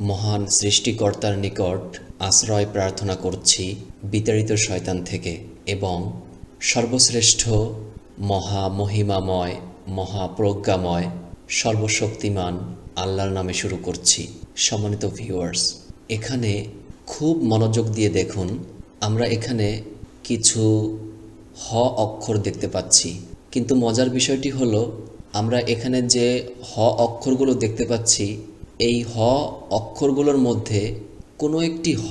মহান সৃষ্টিকর্তার নিকট আশ্রয় প্রার্থনা করছি বিতাড়িত শয়তান থেকে এবং সর্বশ্রেষ্ঠ মহা মহিমাময় মহাপ্রজ্ঞাময়, সর্বশক্তিমান আল্লাহর নামে শুরু করছি। সম্মানিত ভিউয়ার্স এখানে খুব মনোযোগ দিয়ে দেখুন, আমরা এখানে কিছু হ অক্ষর দেখতে পাচ্ছি। কিন্তু মজার বিষয়টি হলো, আমরা এখানে যে হ অক্ষরগুলো দেখতে পাচ্ছি এই হ অক্ষরগুলোর মধ্যে কোনো একটি হ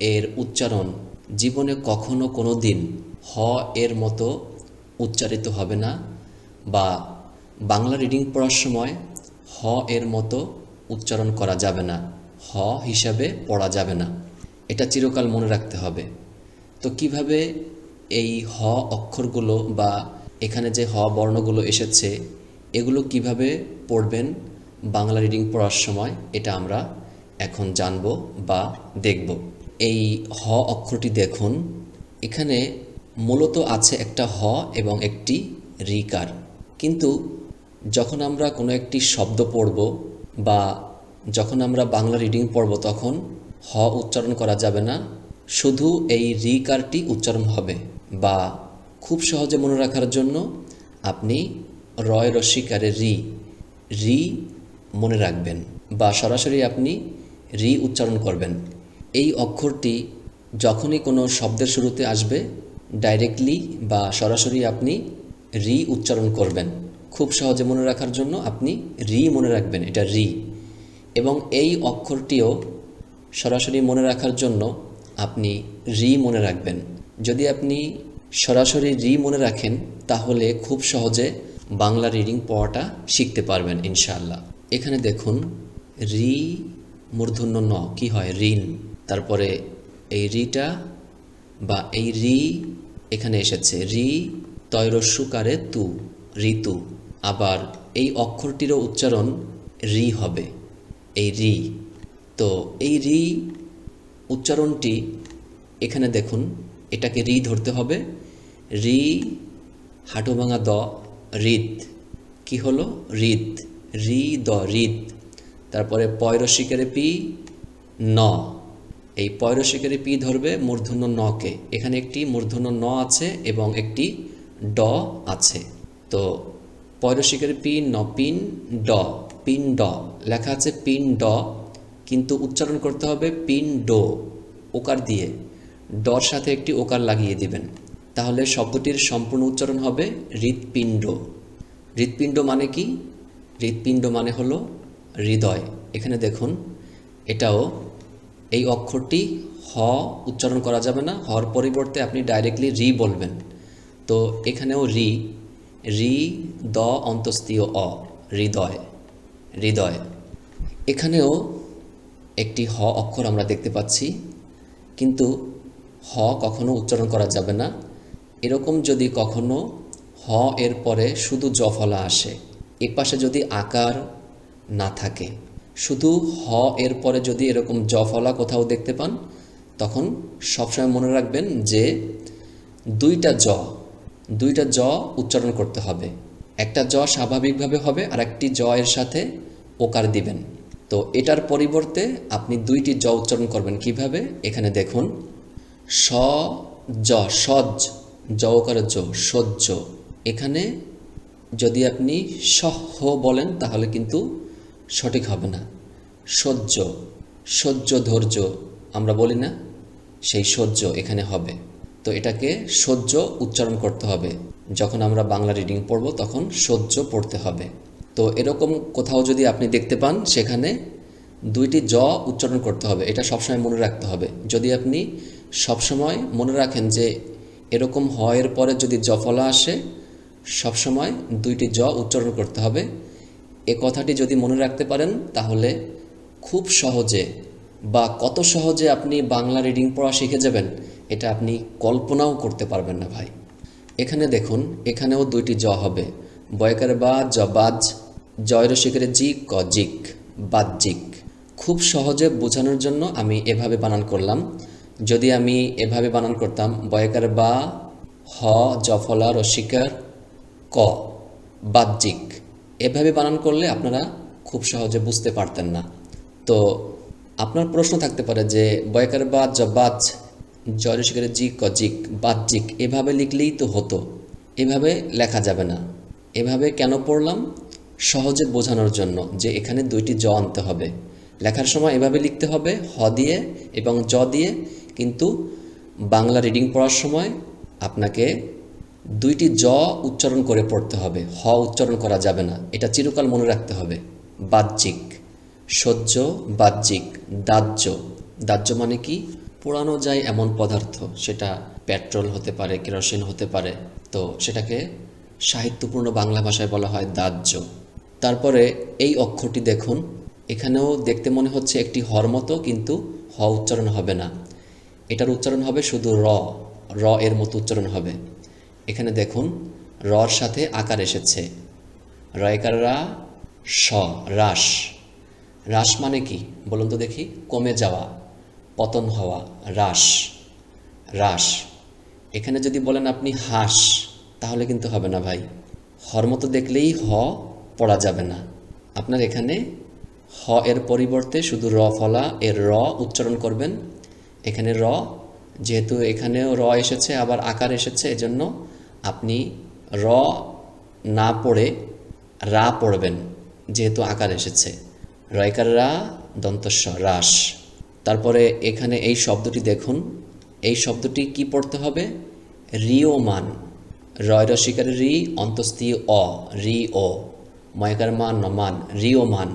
এর উচ্চারণ জীবনে কখনো কোনো দিন হ এর মতো উচ্চারিত হবে না বা বাংলা রিডিং পড়ার সময় হ এর মতো উচ্চারণ করা যাবে না। হ হিসাবে পড়া যাবে না। এটা চিরকাল মনে রাখতে হবে। তো কীভাবে এই হ অক্ষরগুলো বা এখানে যে হ বর্ণগুলো এসেছে, এগুলো কীভাবে পড়বেন বাংলা রিডিং পড়ার সময় এটা আমরা এখন জানব বা দেখব। এই হ অক্ষরটি দেখুন। এখানে মূলত আছে একটা হ এবং একটি রিকার। কিন্তু যখন আমরা কোনো একটি শব্দ পড়ব বা যখন আমরা বাংলা রিডিং পড়ব তখন হ উচ্চারণ করা যাবে না। শুধু এই রিকারটি উচ্চারণ হবে বা খুব সহজে মনে রাখার জন্য আপনি রয় রস্বীকারে রি রি মনে রাখবেন বা সরাসরি আপনি রি উচ্চারণ করবেন। এই অক্ষরটি যখনই কোনো শব্দের শুরুতে আসবে ডাইরেক্টলি বা সরাসরি আপনি রি উচ্চারণ করবেন। খুব সহজে মনে রাখার জন্য আপনি রি মনে রাখবেন, এটা রি। এবং এই অক্ষরটিও সরাসরি মনে রাখার জন্য আপনি রি মনে রাখবেন। যদি আপনি সরাসরি রি মনে রাখেন, তাহলে খুব সহজে বাংলা রিডিং পড়াটা শিখতে পারবেন, ইনশাআল্লাহ। এখানে দেখুন, রি মূর্ধন্য ন, কি হয়? ঋণ। তারপরে এই রিটা বা এই রি এখানে এসেছে। রি তৈরস্যুকারে তু, ঋতু। আবার এই অক্ষরটিরও উচ্চারণ রি হবে, এই রি। তো এই রি উচ্চারণটি এখানে দেখুন, এটাকে রি ধরতে হবে। রি হাঁটু ভাঙা দ রিদ কি হলো? রিদ রি দ, রিদ। তারপরে পয়রসিকারে পি, ন। এই পয়রসিকারে পি ধরবে মূর্ধন্য নকে। এখানে একটি মূর্ধন্য ন আছে এবং একটি ড আছে। তো পয়রসিকারে পি, ন, পিন, ড। পিন ড। লেখা আছে পিন ড। কিন্তু উচ্চারণ করতে হবে পিন ডো, ওকার দিয়ে। ডর সাথে একটি ওকার লাগিয়ে দিবেন। তাহলে শব্দটির সম্পূর্ণ উচ্চারণ হবে হৃৎপিণ্ড হৃৎপিণ্ড মানে কি? হৃৎপিণ্ড মানে হলো হৃদয়। এখানে দেখুন, এটাও এই অক্ষরটি হ উচ্চারণ করা যাবে না, হর পরিবর্তে আপনি ডাইরেক্টলি রি বলবেন। তো এখানেও রি রি, দ অন্তস্তীয় অ, হৃদয় হৃদয়। এখানেও একটি হ অক্ষর আমরা দেখতে পাচ্ছি, কিন্তু হ কখনো উচ্চারণ করা যাবে না। এরকম যদি কখনো হ এর পরে শুধু জফলা আসে এ পাশে যদি আকার না থাকে, শুধু হ এর পরে যদি এরকম জফলা কোথাও দেখতে পান, তখন সবসময় মনে রাখবেন যে দুইটা জ দুইটা জ উচ্চারণ করতে হবে। একটা জ স্বাভাবিকভাবে হবে আর একটি জ এর সাথে ওকার দিবেন। তো এটার পরিবর্তে আপনি দুইটি জ উচ্চারণ করবেন। কীভাবে? এখানে দেখুন, স, জ সজ জ ওকার জ সহ্য এখানে যদি আপনি সহ বলেন, তাহলে কিন্তু সঠিক হবে না। সহ্য সহ্য ধৈর্য আমরা বলি না, সেই সহ্য এখানে হবে। তো এটাকে সহ্য উচ্চারণ করতে হবে। যখন আমরা বাংলা রিডিং পড়ব, তখন সহ্য পড়তে হবে। তো এরকম কোথাও যদি আপনি দেখতে পান, সেখানে দুইটি জ উচ্চারণ করতে হবে। এটা সবসময় মনে রাখতে হবে। যদি আপনি সবসময় মনে রাখেন যে এরকম হয়ের পরে যদি জফলা আসে সবসময় দুইটি জ উচ্চারণ করতে হবে। এ কথাটি যদি মনে রাখতে পারেন, তাহলে খুব সহজে বা কত সহজে আপনি বাংলা রিডিং পড়া শিখে যাবেন, এটা আপনি কল্পনাও করতে পারবেন না ভাই। এখানে দেখুন, এখানেও দুইটি জ হবে। বয়কারে বা জ বাজ জয়ের শিখরে জি ক জিক বাহ্যিক খুব সহজে বোঝানোর জন্য আমি এভাবে বানান করলাম। যদি আমি এভাবে বানান করতাম, বয়কার বা হ জফলা রসিকার ক, বাহ্যিক। এভাবে বানান করলে আপনারা খুব সহজে বুঝতে পারতেন না। তো আপনার প্রশ্ন থাকতে পারে যে, বয়কার বাদ জবাজ জয়শিকারে জিক ক জিক বাহ্যিক, এভাবে লিখলেই তো হতো। এভাবে লেখা যাবে না। এভাবে কেন পড়লাম? সহজে বোঝানোর জন্য যে এখানে দুইটি জ আনতে হবে। লেখার সময় এভাবে লিখতে হবে, হ দিয়ে এবং জ দিয়ে। কিন্তু বাংলা রিডিং পড়ার সময় আপনাকে দুইটি জ উচ্চারণ করে পড়তে হবে। হ উচ্চারণ করা যাবে না। এটা চিরকাল মনে রাখতে হবে। বাহ্যিক। সহ্য, বাহ্যিক। দাহ্য। দাহ্য মানে কি? পোড়ানো যায় এমন পদার্থ। সেটা পেট্রোল হতে পারে, কেরোসিন হতে পারে। তো সেটাকে সাহিত্যপূর্ণ বাংলা ভাষায় বলা হয় দাহ্য। তারপরে এই অক্ষরটি দেখুন। এখানেও দেখতে মনে হচ্ছে একটি হর মতো, কিন্তু হ উচ্চারণ হবে না। এটার উচ্চারণ হবে শুধু র। র এর মতো উচ্চারণ হবে। এখানে দেখুন, রর সাথে আকার এসেছে। রয়কার রা স হ্রাস হ্রাস মানে কি? বলুন তো দেখি, কমে যাওয়া, পতন হওয়া হ্রাস হ্রাস এখানে যদি বলেন আপনি হাস, তাহলে কিন্তু হবে না ভাই। হর মতো দেখলেই হ পড়া যাবে না। আপনার এখানে হ এর পরিবর্তে শুধু র ফলা, এর র উচ্চারণ করবেন। এখানে র যেহেতু এখানেও র এসেছে, আবার আকার এসেছে, এজন্য আপনি র না পড়ে রা পড়বেন, যেহেতু আকার এসেছে। রয়কার রা, দন্তস্ব হ্রাস তারপরে এখানে এই শব্দটি দেখুন। এই শব্দটি কি পড়তে হবে? রিওমান রয় রসিকার রি অন্তস্তীয় অ, রি ও। ময়কার মান ন মান রিও মান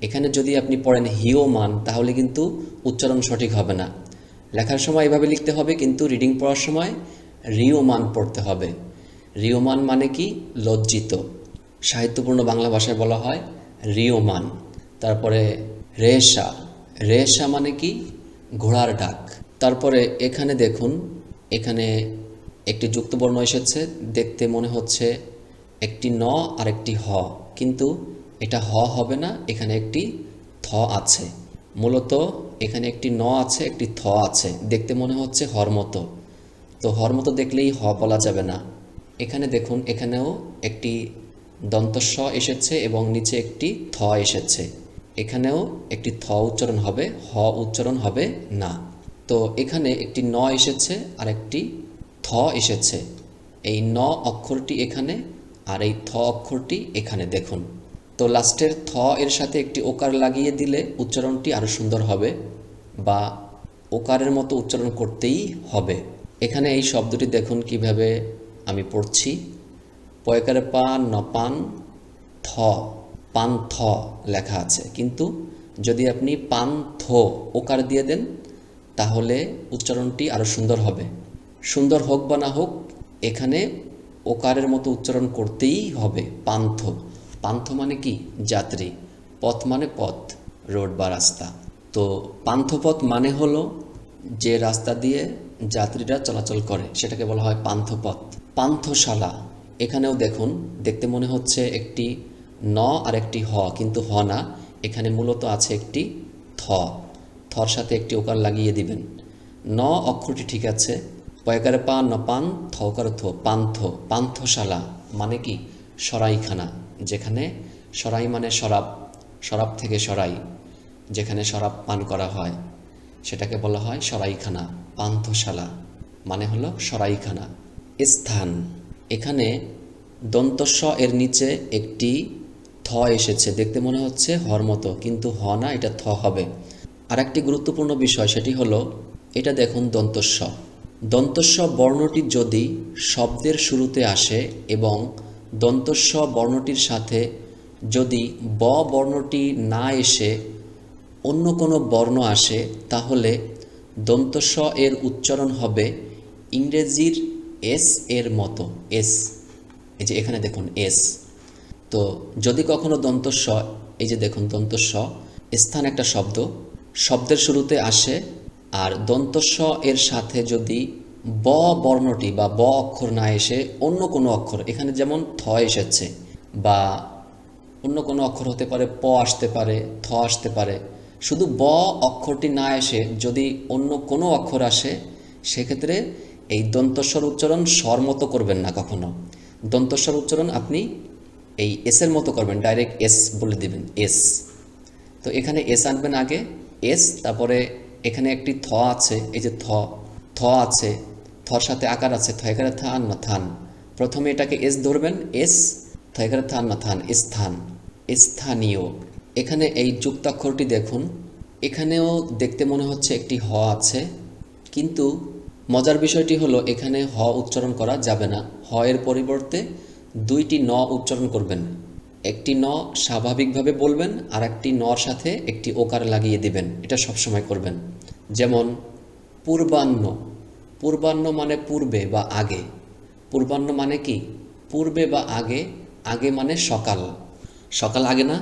এখানে যদি আপনি পড়েন হিও মান তাহলে কিন্তু উচ্চারণ সঠিক হবে না। লেখার সময় এভাবে লিখতে হবে, কিন্তু রিডিং পড়ার সময় রিওমান পড়তে হবে। রিওমান মানে কি? লজ্জিত। সাহিত্যপূর্ণ বাংলা ভাষায় বলা হয় রিওমান। তারপরে রেশা। রেশা মানে কি? ঘোড়ার ডাক। তারপরে এখানে দেখুন, এখানে একটি যুক্তবর্ণ এসেছে, দেখতে মনে হচ্ছে একটি ন আর একটি হ, কিন্তু এটা হ হবে না, এখানে একটি থ আছে। মূলত এখানে একটি ন আছে, একটি থ আছে। দেখতে মনে হচ্ছে হর মতো তো হর মতো দেখলেই হ বলা যাবে না। এখানে দেখুন, এখানেও একটি দন্তস্ব এসেছে এবং নিচে একটি থ এসেছে। এখানেও একটি থ উচ্চারণ হবে, হ উচ্চারণ হবে না। তো এখানে একটি ন এসেছে, আর একটি থ এসেছে। এই ন অক্ষরটি এখানে, আর এই থ অক্ষরটি এখানে দেখুন। তো লাস্টের থ এর সাথে একটি ওকার লাগিয়ে দিলে উচ্চারণটি আরও সুন্দর হবে বা ওকারের মতো উচ্চারণ করতেই হবে। এখানে এই শব্দটি দেখুন কীভাবে আমি পড়ছি। পয়কারে ন পান, থ পান থ লেখা আছে। কিন্তু যদি আপনি পান থ ওকার দিয়ে দেন, তাহলে উচ্চারণটি আরও সুন্দর হবে। সুন্দর হোক বা না হোক, এখানে ওকারের মতো উচ্চারণ করতেই হবে পান্থ পান্থ মানে কি? যাত্রী। পথ মানে পথ, রোড বা রাস্তা। তো পান্থপথ মানে হলো যে রাস্তা দিয়ে যাত্রীরা চলাচল করে, সেটাকে বলা হয় পান্থপথ পান্থশালা, এখানেও দেখুন, দেখতে মনে হচ্ছে একটি ন আর একটি হ, কিন্তু হ না, এখানে মূলত আছে একটি থ। থর সাথে একটি ওকার লাগিয়ে দিবেন। ন অক্ষরটি ঠিক আছে। পয়কারে পা ন পান থকার থ, পান্থ। পান্থশালা মানে কি? সরাইখানা। যেখানে সরাই মানে শরাব শরাব থেকে সরাই, যেখানে শরাব পান করা হয়, সেটাকে বলা হয় সরাইখানা, পান্থশালা মানে হলো সরাইখানা, স্থান। এখানে দন্তস্ব এর নিচে একটি থ এসেছে, দেখতে মনে হচ্ছে হর মতো, কিন্তু হ না, এটা থ হবে। আর একটি গুরুত্বপূর্ণ বিষয় সেটি হলো, এটা দেখুন দন্তস্ব। দন্তস্ব বর্ণটি যদি শব্দের শুরুতে আসে এবং দন্তস্ব বর্ণটির সাথে যদি ব বর্ণটি না এসে অন্য কোনো বর্ণ আসে, তাহলে দন্তস্ব এর উচ্চারণ হবে ইংরেজির এস এর মতো, এস। এই যে এখানে দেখুন, এস। তো যদি কখনো দন্তস্ব, এই যে দেখুন, দন্তস্ব, স্থান একটা শব্দ, শব্দের শুরুতে আসে, আর দন্তস্ব এর সাথে যদি ব বর্ণটি বা ব অক্ষর না এসে অন্য কোনো অক্ষর, এখানে যেমন থ এসেছে বা অন্য কোনো অক্ষর হতে পারে, প আসতে পারে, থ আসতে পারে। শুধু ব অক্ষরটি না এসে যদি অন্য কোনো অক্ষর আসে, সেক্ষেত্রে এই দন্তস্বর উচ্চারণ স্বর মতো করবেন না কখনো। দন্তস্বর উচ্চারণ আপনি এই এসের মতো করবেন ডাইরেক্ট এস বলে দিবেন এস তো এখানে এস আনবেন আগে এস তারপরে এখানে একটি থ আছে, এই যে থ থ আছে থর সাথে আকার আছে থ এখানে থান। না থান প্রথমে এটাকে এস ধরবেন, এস থ এখানে থান না থান স্থান স্থানীয়। এখানে এই যুক্তাক্ষরটি দেখুন। এখানেও দেখতে মনে হচ্ছে একটি হ আছে, কিন্তু মজার বিষয়টি হলো এখানে হ উচ্চারণ করা যাবে না। হ এর পরিবর্তে দুইটি ন উচ্চারণ করবেন। একটি ন স্বাভাবিকভাবে বলবেন আর একটি নর সাথে একটি ওকার লাগিয়ে দিবেন। এটা সবসময় করবেন। যেমন, পূর্বাহ্ন। পূর্বাহ্ন মানে পূর্বে বা আগে। পূর্বাহ্ন মানে কি? পূর্বে বা আগে আগে মানে সকাল। সকাল আগে না?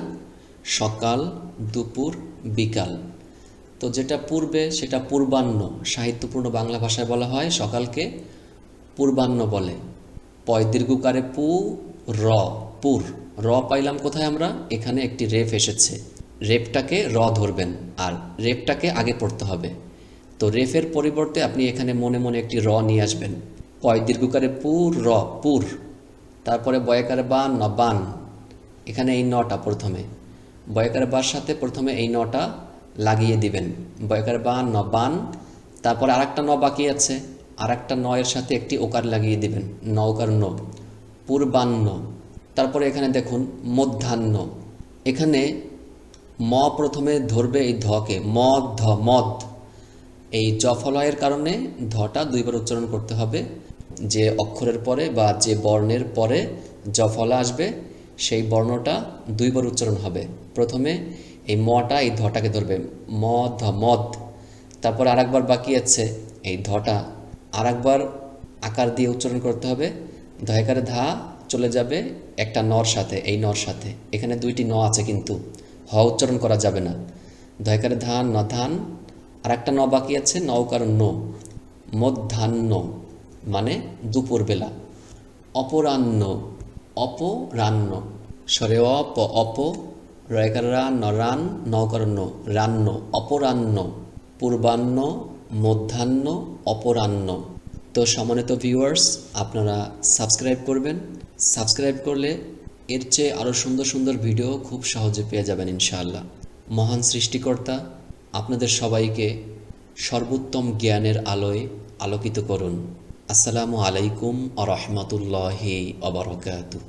সকাল, দুপুর, বিকাল। তো যেটা পূর্বে, সেটা পূর্বাহ্ন। সাহিত্যপূর্ণ বাংলা ভাষায় বলা হয় সকালকে পূর্বাহ্ন বলে। পয় দীর্ঘকারে পু, র, পুর। র পাইলাম কোথায় আমরা? এখানে একটি রেফ এসেছে। রেপটাকে র ধরবেন। আর রেপটাকে আগে পড়তে হবে। তো রেফের পরিবর্তে আপনি এখানে মনে মনে একটি র নিয়ে আসবেন। পয় দীর্ঘকারে পুর, র, পুর। তারপরে বয়কারে বান, ন বান। এখানে এই নটা প্রথমে। বয়কার বার সাথে প্রথমে এই নটা লাগিয়ে দিবেন। বয়কার বান, ন বান। তারপরে আরেকটা ন বাকি আছে। আর আরেকটা নয়ের সাথে একটি ওকার লাগিয়ে দিবেন। নৌকার ন। পূর্বাহ্ন। তারপরে এখানে দেখুন, মধ্যাহ্ন। এখানে ম প্রথমে ধরবে এই ধকে। মদ, ধ, মদ। এই জফলয়ের কারণে ধটা দুইবার উচ্চারণ করতে হবে। যে অক্ষরের পরে বা যে বর্ণের পরে জফলা আসবে, সেই বর্ণটা দুইবার উচ্চারণ হবে। প্রথমে এই মটা এই ধটাকে ধরবে। ম, ধ, মদ। তারপর আরেকবার বাকি আছে এই ধটা। আরেকবার আকার দিয়ে উচ্চারণ করতে হবে। ধয়কারে ধা চলে যাবে একটা নর সাথে, এই নর সাথে। এখানে দুইটি ন আছে কিন্তু। হ উচ্চারণ করা যাবে না। ধয়কারে ধান ন ধান আর একটা ন বাকি আছে নৌকার নো। মধ্যাহ্ন মানে দুপুরবেলা। অপরাহ্ন অপরাহ্ন। সরে, অপ অপ রয়কার রান রান নৌকার নো। রান্ন অপরাহ্ন। পূর্বাহ্ন, মধ্যাহ্ন, অপরাহ্ন। তো সম্মানিত ভিউয়ার্স আপনারা সাবস্ক্রাইব করবেন। সাবস্ক্রাইব করলে এর চেয়ে আরও সুন্দর সুন্দর ভিডিও খুব সহজে পেয়ে যাবেন ইনশাআল্লাহ। মহান সৃষ্টিকর্তা আপনাদের সবাইকে সর্বোত্তম জ্ঞানের আলোয় আলোকিত করুন। আসসালামু আলাইকুম আ রহমতুল্লাহি অবরকাতু